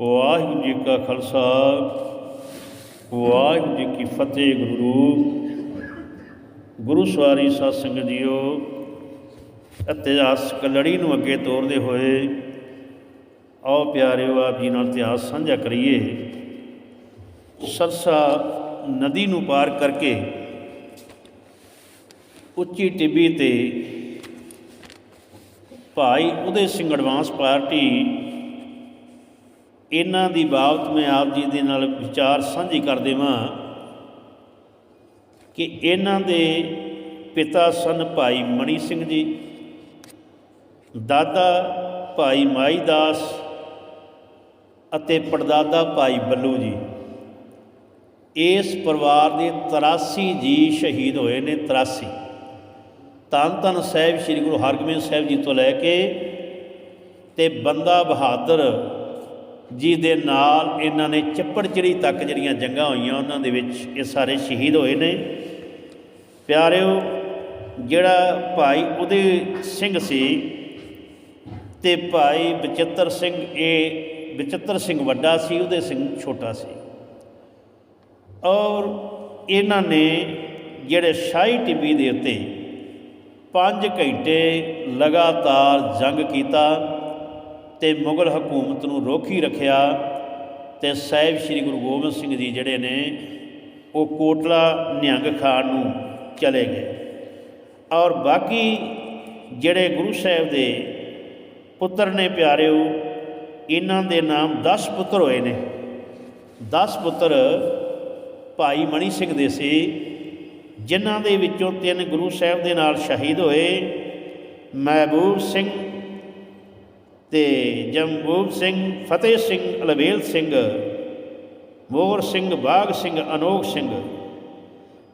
ਵਾਹਿਗੁਰੂ ਜੀ ਕਾ ਖਾਲਸਾ, ਵਾਹਿਗੁਰੂ ਜੀ ਕੀ ਫਤਿਹ ਗੁਰੂ ਗੁਰੂ ਸਵਾਰੀ ਸਾਧ ਸੰਗਤ ਜੀਓ ਇਤਿਹਾਸਕ ਲੜੀ ਨੂੰ ਅੱਗੇ ਤੋਰਦੇ ਹੋਏ ਆਓ ਪਿਆਰਿਓ, ਆਪ ਜੀ ਨਾਲ ਇਤਿਹਾਸ ਸਾਂਝਾ ਕਰੀਏ। ਸਰਸਾ ਨਦੀ ਨੂੰ ਪਾਰ ਕਰਕੇ ਉੱਚੀ ਟਿੱਬੀ ਤੇ ਭਾਈ ਉਦੇ ਸਿੰਘ ਐਡਵਾਂਸ ਪਾਰਟੀ ਇਹਨਾਂ ਦੀ ਬਾਬਤ ਮੈਂ ਆਪ ਜੀ ਦੇ ਨਾਲ ਵਿਚਾਰ ਸਾਂਝੀ ਕਰ ਦੇਵਾਂ ਕਿ ਇਹਨਾਂ ਦੇ ਪਿਤਾ ਸਨ ਭਾਈ ਮਣੀ ਸਿੰਘ ਜੀ, ਦਾਦਾ ਭਾਈ ਮਾਈ ਦਾਸ ਅਤੇ ਪੜਦਾਦਾ ਭਾਈ ਬੱਲੂ ਜੀ। ਇਸ ਪਰਿਵਾਰ ਦੇ 83 ਜੀ ਸ਼ਹੀਦ ਹੋਏ ਨੇ 83 ਧੰਨ ਧੰਨ ਸਾਹਿਬ, ਸ੍ਰੀ ਗੁਰੂ ਹਰਗੋਬਿੰਦ ਸਾਹਿਬ ਜੀ ਤੋਂ ਲੈ ਕੇ ਤੇ ਬੰਦਾ ਬਹਾਦਰ ਜਿਸ ਦੇ ਨਾਲ ਇਹਨਾਂ ਨੇ ਚੱਪੜਚਿੜੀ ਤੱਕ ਜਿਹੜੀਆਂ ਜੰਗਾਂ ਹੋਈਆਂ, ਉਹਨਾਂ ਦੇ ਵਿੱਚ ਇਹ ਸਾਰੇ ਸ਼ਹੀਦ ਹੋਏ ਨੇ। ਪਿਆਰਿਓ, ਜਿਹੜਾ ਭਾਈ ਉਹਦੇ ਸਿੰਘ ਸੀ ਤੇ ਭਾਈ ਬਚਿੱਤਰ ਸਿੰਘ, ਇਹ ਬਚਿੱਤਰ ਸਿੰਘ ਵੱਡਾ ਸੀ ਉਹਦੇ ਸਿੰਘ ਛੋਟਾ ਸੀ। ਔਰ ਇਹਨਾਂ ਨੇ ਜਿਹੜੇ ਸ਼ਾਹੀ ਟਿੱਬੀ ਦੇ ਉੱਤੇ 5 ਘੰਟੇ ਲਗਾਤਾਰ ਜੰਗ ਕੀਤਾ ਤੇ ਮੁਗਲ ਹਕੂਮਤ ਨੂੰ ਰੋਖੀ ਰੱਖਿਆ ਤੇ ਸਾਹਿਬ ਸ੍ਰੀ ਗੁਰੂ ਗੋਬਿੰਦ ਸਿੰਘ ਜੀ ਜਿਹੜੇ ਨੇ, ਉਹ ਕੋਟਲਾ ਨਿਹੰਗ ਖਾਨ ਨੂੰ ਚਲੇ ਗਏ। ਔਰ ਬਾਕੀ ਜਿਹੜੇ ਗੁਰੂ ਸਾਹਿਬ ਦੇ ਪੁੱਤਰ ਨੇ ਪਿਆਰਿਓ, ਇਹਨਾਂ ਦੇ ਨਾਮ 10 ਪੁੱਤਰ ਹੋਏ ਨੇ। 10 ਪੁੱਤਰ ਭਾਈ ਮਣੀ ਸਿੰਘ ਦੇ ਸੀ, ਜਿਨ੍ਹਾਂ ਦੇ ਵਿੱਚੋਂ ਤਿੰਨ ਗੁਰੂ ਸਾਹਿਬ ਦੇ ਨਾਲ ਸ਼ਹੀਦ ਹੋਏ, ਮਹਿਬੂਬ ਸਿੰਘ ਤੇ ਜਮਬੂਬ ਸਿੰਘ, ਫਤਿਹ ਸਿੰਘ, ਅਲਵੇਲ ਸਿੰਘ, ਮੋਹਰ ਸਿੰਘ, ਬਾਗ ਸਿੰਘ, ਅਨੋਖ ਸਿੰਘ।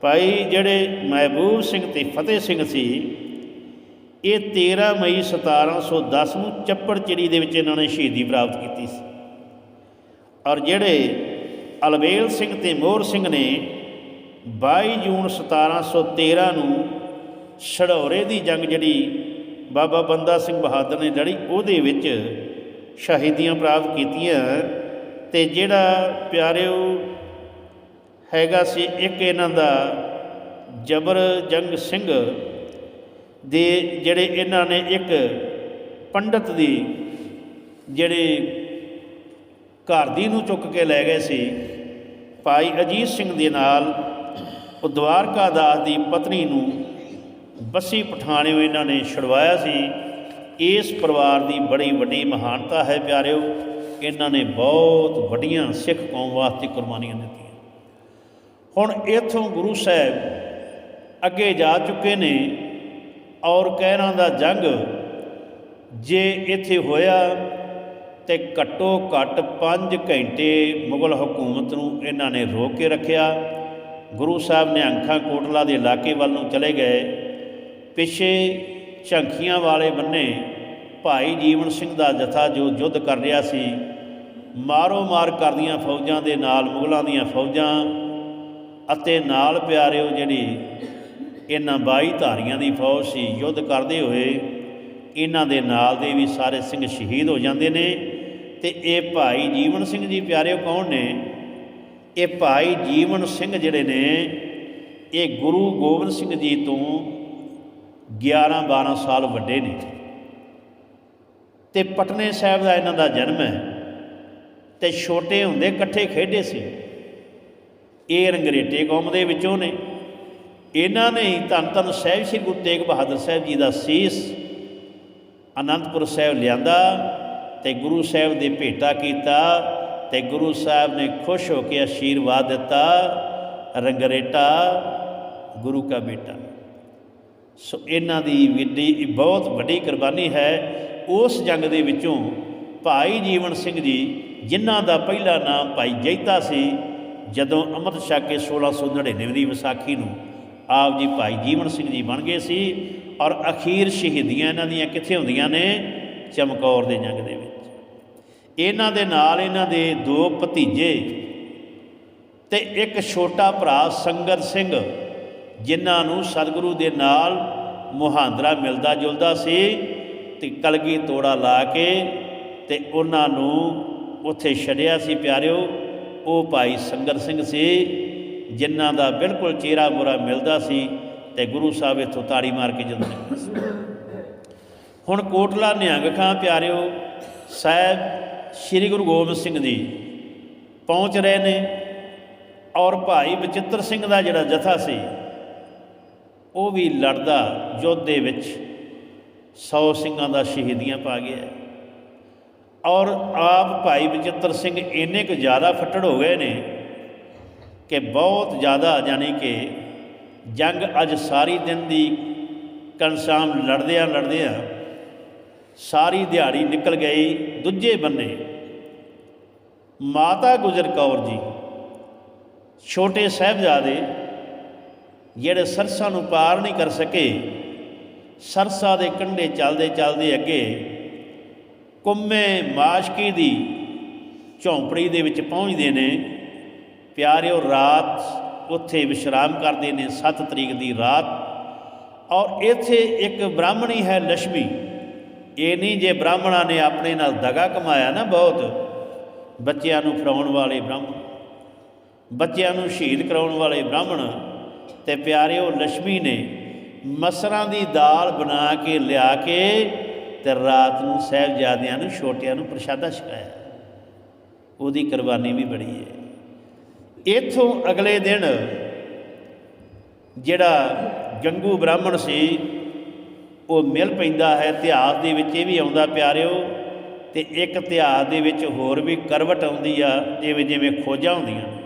ਭਾਈ ਜਿਹੜੇ ਮਹਿਬੂਬ ਸਿੰਘ ਤੇ ਫਤਿਹ ਸਿੰਘ ਸੀ, ਇਹ 13 ਮਈ 1710 ਨੂੰ ਚੱਪੜਚਿੜੀ ਦੇ ਵਿੱਚ ਇਹਨਾਂ ਨੇ ਸ਼ਹੀਦੀ ਪ੍ਰਾਪਤ ਕੀਤੀ ਸੀ। ਔਰ ਜਿਹੜੇ ਅਲਵੇਲ ਸਿੰਘ ਤੇ ਮੋਹਰ ਸਿੰਘ ਨੇ 22 ਜੂਨ 1713 ਨੂੰ ਛੜੌਰੇ ਦੀ ਜੰਗ ਜਿਹੜੀ ਬਾਬਾ ਬੰਦਾ ਸਿੰਘ ਬਹਾਦਰ ਨੇ ਲੜੀ ਉਹਦੇ ਵਿੱਚ ਸ਼ਹੀਦੀਆਂ ਪ੍ਰਾਪਤ ਕੀਤੀਆਂ ਤੇ ਜਿਹੜਾ ਪਿਆਰਿਓ ਹੈਗਾ ਸੀ ਇੱਕ ਇਹਨਾਂ ਦਾ ਜਬਰ ਜੰਗ ਸਿੰਘ ਦੇ ਜਿਹੜੇ ਇਹਨਾਂ ਨੇ ਇੱਕ ਪੰਡਤ ਦੀ ਜਿਹੜੇ ਘਰ ਦੀ ਨੂੰ ਚੁੱਕ ਕੇ ਲੈ ਗਏ ਸੀ, ਭਾਈ ਅਜੀਤ ਸਿੰਘ ਦੇ ਨਾਲ ਉਹ ਦਵਾਰਕਾ ਦਾਸ ਦੀ ਪਤਨੀ ਨੂੰ ਬੱਸੀ ਪਠਾਣਿਓ ਇਹਨਾਂ ਨੇ ਛੁਡਵਾਇਆ ਸੀ। ਇਸ ਪਰਿਵਾਰ ਦੀ ਬੜੀ ਵੱਡੀ ਮਹਾਨਤਾ ਹੈ ਪਿਆਰਿਓ, ਇਹਨਾਂ ਨੇ ਬਹੁਤ ਵੱਡੀਆਂ ਸਿੱਖ ਕੌਮ ਵਾਸਤੇ ਕੁਰਬਾਨੀਆਂ ਦਿੱਤੀਆਂ। ਹੁਣ ਇਥੋਂ ਗੁਰੂ ਸਾਹਿਬ ਅੱਗੇ ਜਾ ਚੁੱਕੇ ਨੇ ਔਰ ਕਹਿਰਾਂ ਦਾ ਜੰਗ ਜੇ ਇੱਥੇ ਹੋਇਆ ਤੇ ਘੱਟੋ ਘੱਟ 5 ਘੰਟੇ ਮੁਗਲ ਹਕੂਮਤ ਨੂੰ ਇਹਨਾਂ ਨੇ ਰੋਕ ਕੇ ਰੱਖਿਆ। ਗੁਰੂ ਸਾਹਿਬ ਨੇ ਅੰਖਾਂ ਕੋਟਲਾ ਦੇ ਇਲਾਕੇ ਵੱਲ ਨੂੰ ਚਲੇ ਗਏ। ਪਿੱਛੇ ਝੰਖੀਆਂ ਵਾਲੇ ਬੰਨੇ ਭਾਈ ਜੀਵਨ ਸਿੰਘ ਦਾ ਜਥਾ ਜੋ ਯੁੱਧ ਕਰ ਰਿਹਾ ਸੀ, ਮਾਰੋ ਮਾਰ ਕਰਦੀਆਂ ਫੌਜਾਂ ਦੇ ਨਾਲ ਮੁਗਲਾਂ ਦੀਆਂ ਫੌਜਾਂ ਅਤੇ ਨਾਲ ਪਿਆਰਿਓ ਜਿਹੜੀ ਇਹਨਾਂ 22 ਧਾਰੀਆਂ ਦੀ ਫੌਜ ਸੀ, ਯੁੱਧ ਕਰਦੇ ਹੋਏ ਇਹਨਾਂ ਦੇ ਨਾਲ ਦੇ ਵੀ ਸਾਰੇ ਸਿੰਘ ਸ਼ਹੀਦ ਹੋ ਜਾਂਦੇ ਨੇ ਤੇ ਇਹ ਭਾਈ ਜੀਵਨ ਸਿੰਘ ਜੀ ਪਿਆਰਿਓ ਕੌਣ ਨੇ? ਇਹ ਭਾਈ ਜੀਵਨ ਸਿੰਘ ਜਿਹੜੇ ਨੇ, ਇਹ ਗੁਰੂ ਗੋਬਿੰਦ ਸਿੰਘ ਜੀ ਤੋਂ 11 12 ਸਾਲ ਵੱਡੇ ਨੇ। ਤੇ ਪਟਨੇ ਸਾਹਿਬ ਦਾ ਇਹਨਾਂ ਦਾ ਜਨਮ ਹੈ ਤੇ ਛੋਟੇ ਹੁੰਦੇ ਇਕੱਠੇ ਖੇਡੇ ਸੀ। ਇਹ ਰੰਗਰੇਟੇ ਕੌਮ ਦੇ ਵਿੱਚੋਂ ਨੇ। ਇਹਨਾਂ ਨੇ ਹੀ ਧੰਨ ਧੰਨ ਸਾਹਿਬ, ਸ੍ਰੀ ਗੁਰੂ ਤੇਗ ਬਹਾਦਰ ਸਾਹਿਬ ਜੀ ਦਾ ਸੀਸ ਅਨੰਦਪੁਰ ਸਾਹਿਬ ਲਿਆਂਦਾ ਤੇ ਗੁਰੂ ਸਾਹਿਬ ਦੇ ਭੇਟਾ ਕੀਤਾ ਤੇ ਗੁਰੂ ਸਾਹਿਬ ਨੇ ਖੁਸ਼ ਹੋ ਕੇ ਆਸ਼ੀਰਵਾਦ ਦਿੱਤਾ। ਰੰਗਰੇਟਾ ਗੁਰੂ ਕਾ ਬੇਟਾ। ਸੋ ਇਹਨਾਂ ਦੀ ਵੱਡੀ ਬਹੁਤ ਵੱਡੀ ਕੁਰਬਾਨੀ ਹੈ। ਉਸ ਜੰਗ ਦੇ ਵਿੱਚੋਂ ਭਾਈ ਜੀਵਨ ਸਿੰਘ ਜੀ, ਜਿਨ੍ਹਾਂ ਦਾ ਪਹਿਲਾ ਨਾਮ ਭਾਈ ਜੈਤਾ ਸੀ, ਜਦੋਂ ਅੰਮ੍ਰਿਤ ਛਕ ਕੇ 1699 ਦੀ ਵਿਸਾਖੀ ਨੂੰ ਆਪ ਜੀ ਭਾਈ ਜੀਵਨ ਸਿੰਘ ਜੀ ਬਣ ਗਏ ਸੀ ਔਰ ਅਖੀਰ ਸ਼ਹੀਦੀਆਂ ਇਹਨਾਂ ਦੀਆਂ ਕਿੱਥੇ ਹੁੰਦੀਆਂ ਨੇ? ਚਮਕੌਰ ਦੇ ਜੰਗ ਦੇ ਵਿੱਚ। ਇਹਨਾਂ ਦੇ ਨਾਲ ਇਹਨਾਂ ਦੇ ਦੋ ਭਤੀਜੇ ਤੇ ਇੱਕ ਛੋਟਾ ਭਰਾ ਸੰਗਤ ਸਿੰਘ ਜਿਨ੍ਹਾਂ ਨੂੰ ਸਤਿਗੁਰੂ ਦੇ ਨਾਲ ਮੁਹਾਂਦਰਾ ਮਿਲਦਾ ਜੁਲਦਾ ਸੀ ਤੇ ਕਲਗੀ ਤੋੜਾ ਲਾ ਕੇ ਤੇ ਉਹਨਾਂ ਨੂੰ ਉੱਥੇ ਛੱਡਿਆ ਸੀ ਪਿਆਰਿਓ। ਉਹ ਭਾਈ ਸੰਗਰ ਸਿੰਘ ਸੀ, ਜਿਨ੍ਹਾਂ ਦਾ ਬਿਲਕੁਲ ਚਿਹਰਾ ਮੁਰਾ ਮਿਲਦਾ ਸੀ ਤੇ ਗੁਰੂ ਸਾਹਿਬ ਇੱਥੋਂ ਤਾੜੀ ਮਾਰ ਕੇ ਜਦੋਂ ਹੁਣ ਕੋਟਲਾ ਨਿਹੰਗ ਖਾਂ ਪਿਆਰਿਓ, ਸਾਹਿਬ ਸ੍ਰੀ ਗੁਰੂ ਗੋਬਿੰਦ ਸਿੰਘ ਜੀ ਪਹੁੰਚ ਰਹੇ ਨੇ ਔਰ ਭਾਈ ਬਚਿੱਤਰ ਸਿੰਘ ਦਾ ਜਿਹੜਾ ਜਥਾ ਸੀ ਉਹ ਵੀ ਲੜਦਾ ਯੁੱਧ ਦੇ ਵਿੱਚ। 100 ਸਿੰਘਾਂ ਦਾ ਸ਼ਹੀਦੀਆਂ ਪਾ ਗਿਆ। ਔਰ ਆਪ ਭਾਈ ਬਚਿੱਤਰ ਸਿੰਘ ਇੰਨੇ ਕੁ ਜ਼ਿਆਦਾ ਫੱਟੜ ਹੋ ਗਏ ਨੇ ਕਿ ਬਹੁਤ ਜ਼ਿਆਦਾ ਯਾਨੀ ਕਿ ਜੰਗ ਅੱਜ ਸਾਰੀ ਦਿਨ ਦੀ ਕਨਸਾਮ ਲੜਦਿਆਂ ਲੜਦਿਆਂ ਸਾਰੀ ਦਿਹਾੜੀ ਨਿਕਲ ਗਈ ਦੂਜੇ ਬੰਨੇ। ਮਾਤਾ ਗੁਜਰ ਕੌਰ ਜੀ, ਛੋਟੇ ਸਾਹਿਬਜ਼ਾਦੇ ਜਿਹੜੇ ਸਰਸਾ ਨੂੰ ਪਾਰ ਨਹੀਂ ਕਰ ਸਕੇ, ਸਰਸਾ ਦੇ ਕੰਢੇ ਚੱਲਦੇ ਚੱਲਦੇ ਅੱਗੇ ਕੁੰਮੇ ਮਾਸ਼ਕੀ ਦੀ ਝੌਂਪੜੀ ਦੇ ਵਿੱਚ ਪਹੁੰਚਦੇ ਨੇ। ਪਿਆਰਿਓ, ਰਾਤ ਉੱਥੇ ਵਿਸ਼ਰਾਮ ਕਰਦੇ ਨੇ 7 ਤਰੀਕ ਦੀ ਰਾਤ। ਔਰ ਇੱਥੇ ਇੱਕ ਬ੍ਰਾਹਮਣੀ ਹੈ ਲక్ష్ਮੀ ਇਹ ਨਹੀਂ ਜੇ ਬ੍ਰਾਹਮਣਾਂ ਨੇ ਆਪਣੇ ਨਾਲ ਦਗਾ ਕਮਾਇਆ ਨਾ ਬਹੁਤ, ਬੱਚਿਆਂ ਨੂੰ ਫੜਾਉਣ ਵਾਲੇ ਬ੍ਰਾਹਮਣ, ਬੱਚਿਆਂ ਨੂੰ ਸ਼ਹੀਦ ਕਰਾਉਣ ਵਾਲੇ ਬ੍ਰਾਹਮਣ ਤੇ ਪਿਆਰਿਓ ਲక్ష్ਮੀ ਨੇ ਮਸਰਾਂ ਦੀ ਦਾਲ ਬਣਾ ਕੇ ਲਿਆ ਕੇ ਤੇ ਰਾਤ ਨੂੰ ਸਹਿਬਜ਼ਾਦਿਆਂ ਨੂੰ, ਛੋਟਿਆਂ ਨੂੰ ਪ੍ਰਸ਼ਾਦਾ ਛਕਾਇਆ। ਉਹਦੀ ਕੁਰਬਾਨੀ ਵੀ ਬੜੀ ਹੈ। ਇਥੋਂ ਅਗਲੇ ਦਿਨ ਜਿਹੜਾ ਗੰਗੂ ਬ੍ਰਾਹਮਣ ਸੀ, ਉਹ ਮਿਲ ਪੈਂਦਾ ਹੈ। ਇਤਿਹਾਸ ਦੇ ਵਿੱਚ ਇਹ ਵੀ ਆਉਂਦਾ ਪਿਆਰਿਓ ਤੇ ਇੱਕ ਇਤਿਹਾਸ ਦੇ ਵਿੱਚ ਹੋਰ ਵੀ ਕਰਵਟ ਆਉਂਦੀ ਆ ਜਿਵੇਂ ਜਿਵੇਂ ਖੋਜਾਂ ਹੁੰਦੀਆਂ ਨੇ।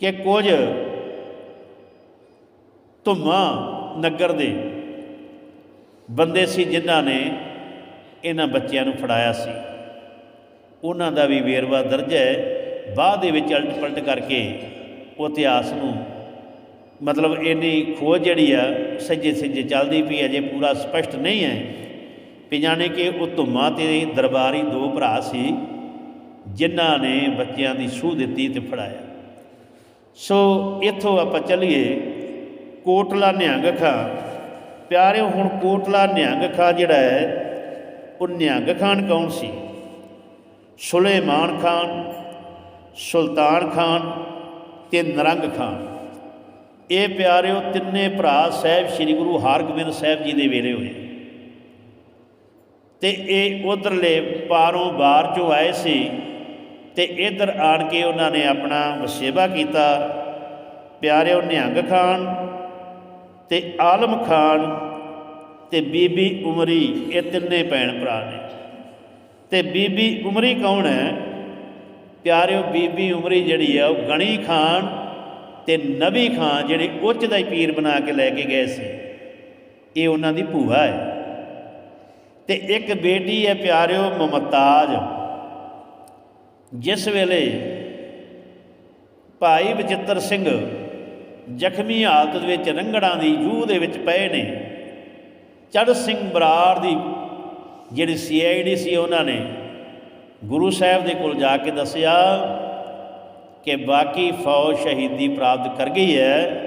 ਕਿ ਕੁਝ ਧੁੰਮਾ ਨਗਰ ਦੇ ਬੰਦੇ ਸੀ ਜਿਨ੍ਹਾਂ ਨੇ ਇਹਨਾਂ ਬੱਚਿਆਂ ਨੂੰ ਫੜਾਇਆ ਸੀ। ਉਹਨਾਂ ਦਾ ਵੀ ਵੇਰਵਾ ਦਰਜ ਹੈ। ਬਾਅਦ ਦੇ ਵਿੱਚ ਅਲਟ ਪਲਟ ਕਰਕੇ ਉਹ ਇਤਿਹਾਸ ਨੂੰ ਮਤਲਬ ਇੰਨੀ ਖੋਜ ਜਿਹੜੀ ਆ ਸੱਜੇ ਸੱਜੇ ਚੱਲਦੀ ਪਈ ਅਜੇ ਪੂਰਾ ਸਪਸ਼ਟ ਨਹੀਂ ਹੈ ਵੀ ਜਾਣੇ ਕਿ ਉਹ ਧੁੰਮਾ ਤੇ ਦਰਬਾਰੀ ਦੋ ਭਰਾ ਸੀ, ਜਿਨ੍ਹਾਂ ਨੇ ਬੱਚਿਆਂ ਦੀ ਸੂਹ ਦਿੱਤੀ ਤੇ ਫੜਾਇਆ। ਸੋ ਇੱਥੋਂ ਆਪਾਂ ਚੱਲੀਏ ਕੋਟਲਾ ਨਿਹੰਗ ਖਾਂ। ਪਿਆਰਿਓ, ਹੁਣ ਕੋਟਲਾ ਨਿਹੰਗ ਖਾਂ ਜਿਹੜਾ ਹੈ, ਉਹ ਨਿਹੰਗ ਖਾਨ ਕੌਣ ਸੀ? ਸੁਲੇਮਾਨ ਖਾਨ, ਸੁਲਤਾਨ ਖਾਨ ਤੇ ਨਰੰਗ ਖਾਨ। ਇਹ ਪਿਆਰਿਓ ਤਿੰਨੇ ਭਰਾ ਸਾਹਿਬ ਸ੍ਰੀ ਗੁਰੂ ਹਰਗੋਬਿੰਦ ਸਾਹਿਬ ਜੀ ਦੇ ਵੇਲੇ ਹੋਏ। ਤੇ ਇਹ ਉਧਰਲੇ ਪਾਰੋਂ ਬਾਹਰ ਚੋਂ ਆਏ ਸੀ ਤੇ ਇਧਰ ਆਣ ਕੇ ਉਹਨਾਂ ਨੇ ਆਪਣਾ ਵਸੇਬਾ ਕੀਤਾ। ਪਿਆਰਿਓ ਨਿਹੰਗ ਖਾਨ ਤੇ ਆਲਮ ਖਾਨ ਤੇ ਬੀਬੀ ਉਮਰੀ ਇਹ ਤਿੰਨੇ ਭੈਣ ਭਰਾ ਨੇ। ਤੇ ਬੀਬੀ ਉਮਰੀ ਕੌਣ ਹੈ? ਪਿਆਰਿਓ, ਬੀਬੀ ਉਮਰੀ ਜਿਹੜੀ ਆ, ਉਹ ਗਣੀ ਖਾਨ ਤੇ ਨਬੀ ਖਾਨ ਜਿਹੜੇ ਉੱਚ ਦਾ ਹੀ ਪੀਰ ਬਣਾ ਕੇ ਲੈ ਕੇ ਗਏ ਸੀ। ਇਹ ਉਹਨਾਂ ਦੀ ਭੂਆ ਹੈ। ਤੇ ਇੱਕ ਬੇਟੀ ਹੈ ਪਿਆਰਿਓ ਮਮਤਾਜ। ਜਿਸ ਵੇਲੇ ਭਾਈ ਬਚਿੱਤਰ ਸਿੰਘ ਜ਼ਖਮੀ ਹਾਲਤ ਵਿੱਚ ਰੰਗੜਾਂ ਦੀ ਜੂਹ ਦੇ ਵਿੱਚ ਪਏ ਨੇ। ਚੜ ਸਿੰਘ ਬਰਾੜ ਦੀ ਜਿਹੜੀ ਸੀਆਈਡੀ ਸੀ ਉਹਨਾਂ ਨੇ ਗੁਰੂ ਸਾਹਿਬ ਦੇ ਕੋਲ ਜਾ ਕੇ ਦੱਸਿਆ ਕਿ ਬਾਕੀ ਫੌਜ ਸ਼ਹੀਦੀ ਪ੍ਰਾਪਤ ਕਰ ਗਈ ਹੈ।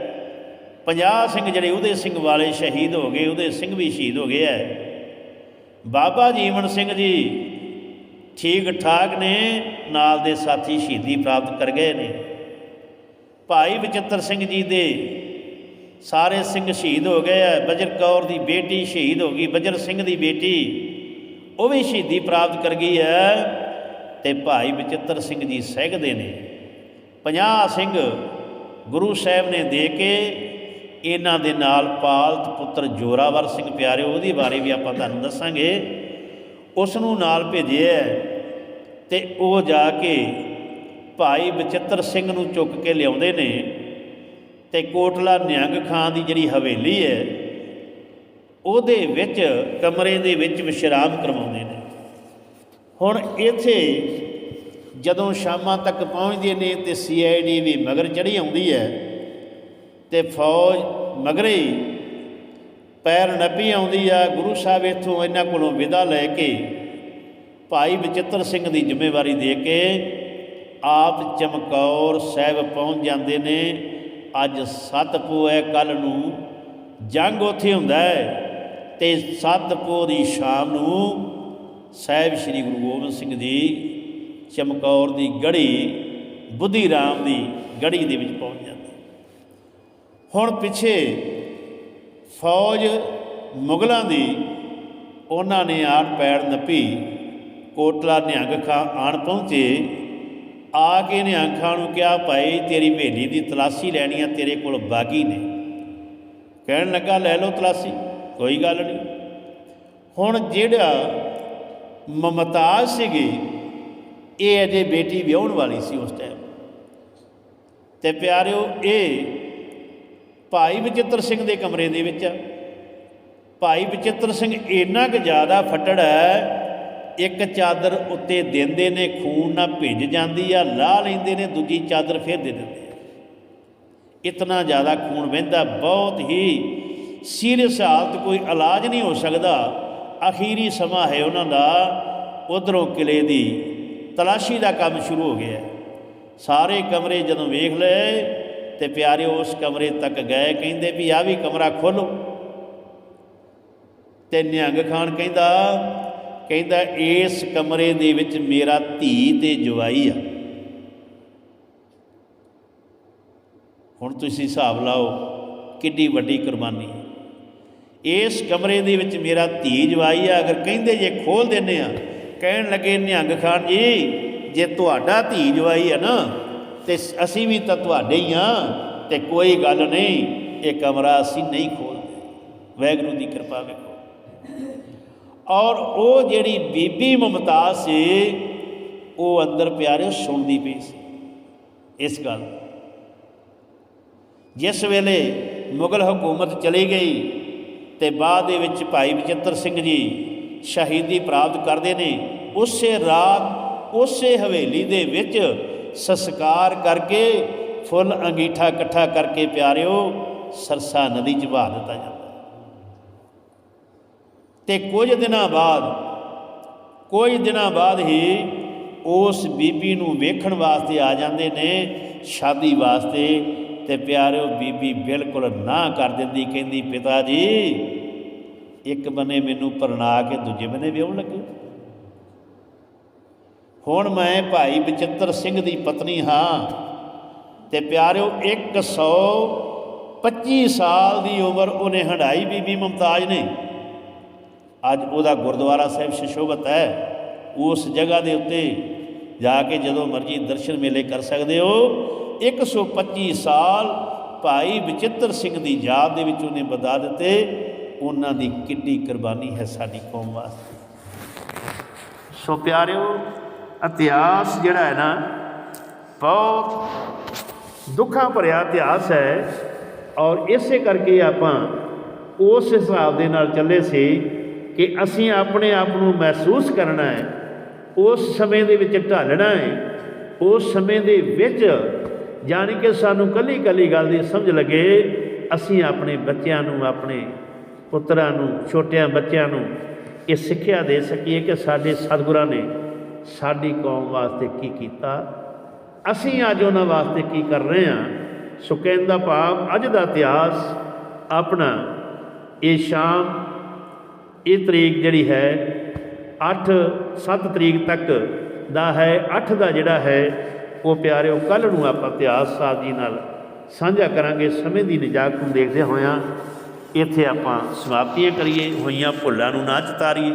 50 ਸਿੰਘ ਜਿਹੜੇ ਉਹਦੇ ਸਿੰਘ ਵਾਲੇ ਸ਼ਹੀਦ ਹੋ ਗਏ, ਉਹਦੇ ਸਿੰਘ ਵੀ ਸ਼ਹੀਦ ਹੋ ਗਏ ਹੈ। ਬਾਬਾ ਜੀਵਨ ਸਿੰਘ ਜੀ ਠੀਕ ਠਾਕ ਨੇ, ਨਾਲ ਦੇ ਸਾਥੀ ਸ਼ਹੀਦੀ ਪ੍ਰਾਪਤ ਕਰ ਗਏ ਨੇ। ਭਾਈ ਬਚਿੱਤਰ ਸਿੰਘ ਜੀ ਦੇ ਸਾਰੇ ਸਿੰਘ ਸ਼ਹੀਦ ਹੋ ਗਏ ਆ। ਬਜਰ ਕੌਰ ਦੀ ਬੇਟੀ ਸ਼ਹੀਦ ਹੋ ਗਈ, ਬਜਰ ਸਿੰਘ ਦੀ ਬੇਟੀ, ਉਹ ਵੀ ਸ਼ਹੀਦੀ ਪ੍ਰਾਪਤ ਕਰ ਗਈ ਹੈ। ਤੇ ਭਾਈ ਬਚਿੱਤਰ ਸਿੰਘ ਜੀ ਸਹਿਗਦੇ ਨੇ। 50 ਸਿੰਘ ਗੁਰੂ ਸਾਹਿਬ ਨੇ ਦੇ ਕੇ ਇਹਨਾਂ ਦੇ ਨਾਲ ਪਾਲਤ ਪੁੱਤਰ ਜੋਰਾਵਰ ਸਿੰਘ ਪਿਆਰੇ ਉਹਦੇ ਬਾਰੇ ਵੀ ਆਪਾਂ ਤੁਹਾਨੂੰ ਦੱਸਾਂਗੇ। ਉਸ ਨੂੰ ਨਾਲ ਭੇਜਿਆ ਤੇ ਉਹ ਜਾ ਕੇ ਭਾਈ ਬਚਿੱਤਰ ਸਿੰਘ ਨੂੰ ਚੁੱਕ ਕੇ ਲਿਆਉਂਦੇ ਨੇ ਤੇ ਕੋਟਲਾ ਨਿਹੰਗ ਖਾਂ ਦੀ ਜਿਹੜੀ ਹਵੇਲੀ ਹੈ, ਉਹਦੇ ਵਿੱਚ, ਕਮਰੇ ਦੇ ਵਿੱਚ ਵਿਸ਼ਰਾਮ ਕਰਵਾਉਂਦੇ ਨੇ। ਹੁਣ ਇੱਥੇ ਜਦੋਂ ਸ਼ਾਮਾਂ ਤੱਕ ਪਹੁੰਚਦੇ ਨੇ ਤੇ ਸੀਆਈਡੀ ਵੀ ਮਗਰ ਚੜੀ ਆਉਂਦੀ ਹੈ ਤੇ ਫੌਜ ਮਗਰੇ ਹੀ ਪੈਰ ਨੱਪੀ ਆਉਂਦੀ ਆ, ਗੁਰੂ ਸਾਹਿਬ ਇੱਥੋਂ ਇਹਨਾਂ ਕੋਲੋਂ ਵਿਦਾ ਲੈ ਕੇ ਭਾਈ ਬਚਿੱਤਰ ਸਿੰਘ ਦੀ ਜ਼ਿੰਮੇਵਾਰੀ ਦੇ ਕੇ ਆਪ ਚਮਕੌਰ ਸਾਹਿਬ ਪਹੁੰਚ ਜਾਂਦੇ ਨੇ। ਅੱਜ ਸੱਤ ਪੋ ਹੈ, ਕੱਲ ਨੂੰ ਜੰਗ ਉੱਥੇ ਹੁੰਦਾ ਹੈ ਤੇ ਸੱਤ ਪੋ ਦੀ ਸ਼ਾਮ ਨੂੰ ਸਾਹਿਬ ਸ੍ਰੀ ਗੁਰੂ ਗੋਬਿੰਦ ਸਿੰਘ ਦੀ ਚਮਕੌਰ ਦੀ ਗੜੀ ਬੁੱਧੀ ਰਾਮ ਦੀ ਗੜੀ ਦੇ ਵਿੱਚ ਪਹੁੰਚ ਜਾਂਦੀ ਹੁਣ ਪਿੱਛੇ ਫੌਜ ਮੁਗਲਾਂ ਦੀ ਉਹਨਾਂ ਨੇ ਆੜ ਪੈੜ ਨੱਪੀ, ਕੋਟਲਾ ਨਿਹੰਗ ਖਾਂ ਆਣ ਪਹੁੰਚੇ। ਆ ਕੇ ਨਿਹੰਗ ਖਾਂ ਨੂੰ ਕਿਹਾ, ਭਾਈ, ਤੇਰੀ ਹਵੇਲੀ ਦੀ ਤਲਾਸ਼ੀ ਲੈਣੀ ਆ, ਤੇਰੇ ਕੋਲ ਬਾਗੀ ਨੇ। ਕਹਿਣ ਲੱਗਾ, ਲੈ ਲਓ ਤਲਾਸ਼ੀ, ਕੋਈ ਗੱਲ ਨਹੀਂ। ਹੁਣ ਜਿਹੜਾ ਮਮਤਾਜ਼ ਸੀਗੀ, ਇਹ ਅਜੇ ਬੇਟੀ ਵਿਆਹਣ ਵਾਲੀ ਸੀ ਉਸ ਟਾਈਮ ਤੇ ਪਿਆਰਿਓ, ਇਹ ਭਾਈ ਬਚਿੱਤਰ ਸਿੰਘ ਦੇ ਕਮਰੇ ਦੇ ਵਿੱਚ ਆ। ਭਾਈ ਬਚਿੱਤਰ ਸਿੰਘ ਇੰਨਾ ਕੁ ਜ਼ਿਆਦਾ ਫੱਟੜ ਹੈ ਇੱਕ ਚਾਦਰ ਉੱਤੇ ਦਿੰਦੇ ਨੇ, ਖੂਨ ਨਾਲ ਭਿੱਜ ਜਾਂਦੀ ਆ, ਲਾਹ ਲੈਂਦੇ ਨੇ, ਦੂਜੀ ਚਾਦਰ ਫਿਰ ਦੇ ਦਿੰਦੇ ਇਤਨਾ ਜ਼ਿਆਦਾ ਖੂਨ ਵਹਿੰਦਾ, ਬਹੁਤ ਹੀ ਸੀਰੀਅਸ ਹਾਲਤ, ਕੋਈ ਇਲਾਜ ਨਹੀਂ ਹੋ ਸਕਦਾ। ਅਖੀਰੀ ਸਮਾਂ ਹੈ ਉਹਨਾਂ ਦਾ, ਉਧਰੋਂ ਕਿਲੇ ਦੀ ਤਲਾਸ਼ੀ ਦਾ ਕੰਮ ਸ਼ੁਰੂ ਹੋ ਗਿਆ। ਸਾਰੇ ਕਮਰੇ ਜਦੋਂ ਵੇਖ ਲਏ, ਤੇ ਪਿਆਰੇ ਉਸ ਕਮਰੇ ਤੱਕ ਗਏ, ਕਹਿੰਦੇ ਵੀ ਆ ਵੀ ਕਮਰਾ ਖੋਲੋ ਤੇ ਨਿਹੰਗ ਖਾਨ ਕਹਿੰਦਾ ਕਹਿੰਦਾ, ਇਸ ਕਮਰੇ ਦੇ ਵਿੱਚ ਮੇਰਾ ਧੀ ਤੇ ਜਵਾਈ ਆ। ਹੁਣ ਤੁਸੀਂ ਹਿਸਾਬ ਲਾਓ, ਕਿੱਡੀ ਵੱਡੀ ਕੁਰਬਾਨੀ ਇਸ ਕਮਰੇ ਦੇ ਵਿੱਚ ਮੇਰਾ ਧੀ ਜਵਾਈ ਆ। ਅਗਰ ਕਹਿੰਦੇ, ਜੇ ਖੋਲ ਦਿੰਨੇ ਆ। ਕਹਿਣ ਲੱਗੇ, ਨਿਹੰਗ ਖਾਨ ਜੀ, ਜੇ ਤੁਹਾਡਾ ਧੀ ਜਵਾਈ ਆ ਨਾ, ਤੇ ਅਸੀਂ ਵੀ ਤਾਂ ਤੁਹਾਡੇ ਹੀ ਆ, ਤੇ ਕੋਈ ਗੱਲ ਨਹੀਂ, ਇਹ ਕਮਰਾ ਅਸੀਂ ਨਹੀਂ ਖੋਲਦੇ। ਵੈਗਰੂ ਦੀ ਕਿਰਪਾ ਵੇਖੋ। ਔਰ ਉਹ ਜਿਹੜੀ ਬੀਬੀ ਮੁਮਤਾਜ਼ ਸੀ, ਉਹ ਅੰਦਰ ਪਿਆਰੇ ਸੁਣਦੀ ਪਈ ਸੀ। ਇਸ ਗੱਲ ਜਿਸ ਵੇਲੇ ਮੁਗਲ ਹਕੂਮਤ ਚਲੀ ਗਈ ਤੇ ਬਾਅਦ ਦੇ ਵਿੱਚ ਭਾਈ ਬਚਿੱਤਰ ਸਿੰਘ ਜੀ ਸ਼ਹੀਦੀ ਪ੍ਰਾਪਤ ਕਰਦੇ ਨੇ, ਉਸੇ ਰਾਤ, ਉਸੇ ਹਵੇਲੀ ਦੇ ਵਿੱਚ ਸੰਸਕਾਰ ਕਰਕੇ ਫੁੱਲ ਅੰਗੀਠਾ ਇਕੱਠਾ ਕਰਕੇ ਪਿਆਰਿਓ ਸਰਸਾ ਨਦੀ 'ਚ ਵਹਾ ਦਿੱਤਾ ਜਾਂਦਾ। ਤੇ ਕੁਝ ਦਿਨਾਂ ਬਾਅਦ, ਕੁਝ ਦਿਨਾਂ ਬਾਅਦ ਹੀ ਉਸ ਬੀਬੀ ਨੂੰ ਵੇਖਣ ਵਾਸਤੇ ਆ ਜਾਂਦੇ ਨੇ, ਸ਼ਾਦੀ ਵਾਸਤੇ। ਤੇ ਪਿਆਰਿਓ, ਬੀਬੀ ਬਿਲਕੁਲ ਨਾ ਕਰ ਦਿੰਦੀ, ਕਹਿੰਦੀ, ਪਿਤਾ ਜੀ, ਇੱਕ ਬਨੇ ਮੈਨੂੰ ਪਰਣਾ ਕੇ ਦੂਜੇ ਬਨੇ ਵਿਆਹਣ ਲੱਗੇ। ਹੁਣ ਮੈਂ ਭਾਈ ਬਚਿੱਤਰ ਸਿੰਘ ਦੀ ਪਤਨੀ ਹਾਂ ਤੇ ਪਿਆਰਿਓ 125 ਸਾਲ ਦੀ ਉਮਰ ਉਹਨੇ ਹੰਡਾਈ ਬੀਬੀ ਮੁਮਤਾਜ ਨੇ। ਅੱਜ ਉਹਦਾ ਗੁਰਦੁਆਰਾ ਸਾਹਿਬ ਸ਼ਿਸ਼ੋਭਤ ਹੈ, ਉਸ ਜਗ੍ਹਾ ਦੇ ਉੱਤੇ ਜਾ ਕੇ ਜਦੋਂ ਮਰਜ਼ੀ ਦਰਸ਼ਨ ਮੇਲੇ ਕਰ ਸਕਦੇ ਹੋ। 125 ਸਾਲ ਭਾਈ ਬਚਿੱਤਰ ਸਿੰਘ ਦੀ ਯਾਦ ਦੇ ਵਿੱਚ ਉਹਨੇ ਬਦਾ ਦਿੱਤੇ। ਉਹਨਾਂ ਦੀ ਕਿੰਨੀ ਕੁਰਬਾਨੀ ਹੈ ਸਾਡੀ ਕੌਮ ਵਾਸਤੇ। ਸੋ ਪਿਆਰਿਓ, ਇਤਿਹਾਸ ਜਿਹੜਾ ਹੈ ਨਾ, ਬਹੁਤ ਦੁੱਖਾਂ ਭਰਿਆ ਇਤਿਹਾਸ ਹੈ ਔਰ ਇਸੇ ਕਰਕੇ ਆਪਾਂ ਉਸ ਹਿਸਾਬ ਦੇ ਨਾਲ ਚੱਲੇ ਸੀ ਕਿ ਅਸੀਂ ਆਪਣੇ ਆਪ ਨੂੰ ਮਹਿਸੂਸ ਕਰਨਾ ਹੈ, ਉਸ ਸਮੇਂ ਦੇ ਵਿੱਚ ਢਾਲਣਾ ਹੈ, ਉਸ ਸਮੇਂ ਦੇ ਵਿੱਚ ਜਾਣੀ ਕਿ ਸਾਨੂੰ ਕੱਲੀ ਕੱਲੀ ਗੱਲ ਦੀ ਸਮਝ ਲੱਗੇ, ਅਸੀਂ ਆਪਣੇ ਬੱਚਿਆਂ ਨੂੰ, ਆਪਣੇ ਪੁੱਤਰਾਂ ਨੂੰ, ਛੋਟਿਆਂ ਬੱਚਿਆਂ ਨੂੰ ਇਹ ਸਿੱਖਿਆ ਦੇ ਸਕੀਏ ਕਿ ਸਾਡੇ ਸਤਿਗੁਰਾਂ ਨੇ ਸਾਡੀ ਕੌਮ ਵਾਸਤੇ ਕੀ ਕੀਤਾ। ਅਸੀਂ ਅੱਜ ਉਹਨਾਂ ਵਾਸਤੇ ਕੀ ਕਰ ਰਹੇ ਹਾਂ? ਸੋ ਕਹਿਣ ਦਾ ਭਾਵ ਅੱਜ ਦਾ ਇਤਿਹਾਸ ਆਪਣਾ ਇਹ ਸ਼ਾਮ ਇਹ ਤਰੀਕ ਜਿਹੜੀ ਹੈ 8 7 ਤਰੀਕ ਤੱਕ ਦਾ ਹੈ 8 ਦਾ ਜਿਹੜਾ ਹੈ, ਉਹ ਪਿਆਰਿਓ ਕੱਲ ਨੂੰ ਆਪਾਂ ਇਤਿਹਾਸ ਸਾਹਿਬ ਜੀ ਨਾਲ ਸਾਂਝਾ ਕਰਾਂਗੇ, ਸਮੇਂ ਦੀ ਨਿਜਾਤ ਨੂੰ ਦੇਖਦੇ ਹੋਇਆਂ, ਇੱਥੇ ਆਪਾਂ ਸਮਾਪਤੀਆਂ ਕਰੀਏ, ਹੋਈਆਂ ਭੁੱਲਾਂ ਨੂੰ ਨਾ ਚਤਾਰੀਏ।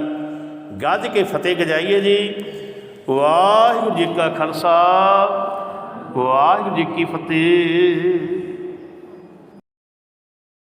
ਗੱਜ ਕੇ ਫਤਿਹ ਗਜਾਈਏ ਜੀ। ਵਾਹਿਗੁਰੂ ਜੀ ਕਾ ਖਾਲਸਾ, ਵਾਹਿਗੁਰੂ ਜੀ ਕੀ ਫਤਿਹ।